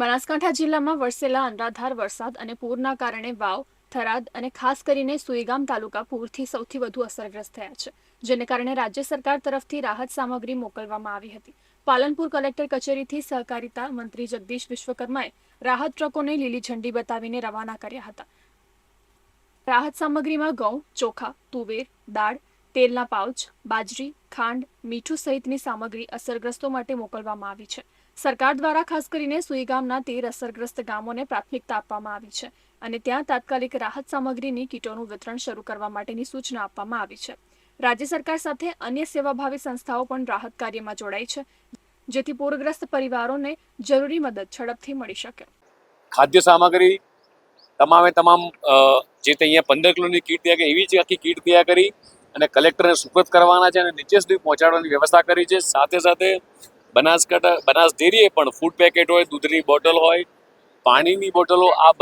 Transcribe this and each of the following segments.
બનાસકાંઠા જિલ્લામાં વરસેલા અનરાધાર વરસાદ અને પૂરના કારણે વાવ, થરાદ અને ખાસ કરીને સુઈગામ તાલુકા પૂરથી સૌથી વધુ અસરગ્રસ્ત થયા છે, જેને કારણે રાજ્ય સરકાર તરફથી રાહત સામગ્રી મોકલવામાં આવી હતી. પાલનપુર કલેક્ટર કચેરીથી સહકારિતા મંત્રી જગદીશ વિશ્વકર્માએ રાહત ટ્રકોને લીલી ઝંડી બતાવીને રવાના કર્યા હતા. રાહત સામગ્રીમાં ઘઉં, ચોખા, તુવેર, દાળ તેલના પાઉચ, બાજરી, ખાંડ, મીઠું સહિતની સામગ્રી અસરગ્રસ્તો માટે મોકલવામાં આવી છે. સરકાર દ્વારા ખાસ કરીને સુઈગામના તેર અસરગ્રસ્ત ગામોને પ્રાથમિકતા આપવામાં આવી છે અને ત્યાં તાત્કાલિક રાહત સામગ્રીની કીટોનું વિતરણ શરૂ કરવા માટેની સૂચના આપવામાં આવી છે. રાજ્ય સરકાર સાથે અન્ય સેવાભાવી સંસ્થાઓ પણ રાહત કાર્યમાં જોડાઈ છે, જેથી પૂરગ્રસ્ત પરિવારોને જરૂરી મદદ ઝડપથી મળી શકે. ખાદ્ય સામગ્રી તમામે તમામ જે અહીંયા પંદર કિલોની કીટ તૈયાર એવી જ આખી કીટ તૈયાર કરી અને કલેક્ટરને સુપ્રત કરવાના છે અને નીચે સુધી પહોંચાડવાની વ્યવસ્થા કરી છે. સાથે સાથે બનાસકાંઠા બનાસ ડેરીએ પણ ફૂડ પેકેટ હોય, દૂધની બોટલ હોય, પાણીની બોટલો, આ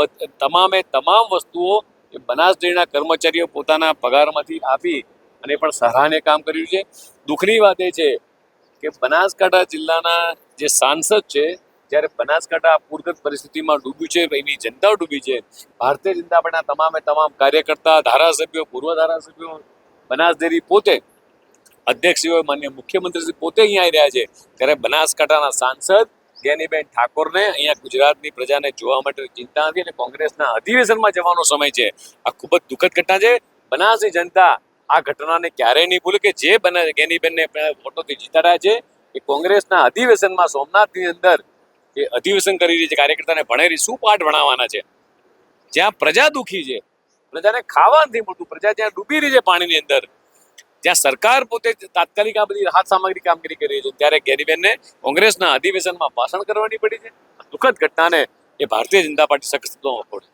તમામે તમામ વસ્તુઓ એ બનાસ ડેરીના કર્મચારીઓ પોતાના પગારમાંથી આપી અને પણ સરાહને કામ કર્યું છે. દુઃખની વાત એ છે કે બનાસકાંઠા જિલ્લાના જે સાંસદ છે, જ્યારે બનાસકાંઠા પૂરગત પરિસ્થિતિમાં ડૂબ્યું છે, એની જનતાઓ ડૂબી છે, ભારતીય જનતા પાર્ટીના તમામે તમામ કાર્યકર્તા, ધારાસભ્યો, પૂર્વ ધારાસભ્યો બનાસ ડેરી પોતે અધ્યક્ષશ્રીઓ માન્ય મુખ્યમંત્રીશ્રી પોતે અહીંયા આવી રહ્યા છે. ત્યારે બનાસકાંઠાના સાંસદ જ્ઞાનીબેન ઠાકોરને અહીંયા ગુજરાતની પ્રજાને જોવા માટે ચિંતા નથી અને કોંગ્રેસના અધિવેશનમાં જવાનો સમય છે. આ ખૂબ જ દુઃખદ ઘટના છે. બનાસની જનતા આ ઘટનાને ક્યારેય નહીં ભૂલે કે જે બના જ્ઞાનીબેનને વોટોથી જીતાડ્યા છે એ કોંગ્રેસના અધિવેશનમાં સોમનાથની અંદર જે અધિવેશન કરી રહી છે કાર્યકર્તાને ભણેલી શું પાઠ ભણાવવાના છે. જ્યાં પ્રજા દુઃખી છે પ્રજાને ખાવા નથી મળતું. પ્રજા જ્યાં ડૂબી રહી છે પાણીની અંદર, જ્યાં સરકાર પોતે તાત્કાલિક આ બધી રાહત સામગ્રી કામગીરી કરી રહી છે, ત્યારે ગેરીબેનને કોંગ્રેસના અધિવેશનમાં ભાષણ કરવાની પડી છે. દુઃખદ ઘટનાને એ ભારતીય જનતા પાર્ટી સખત પડે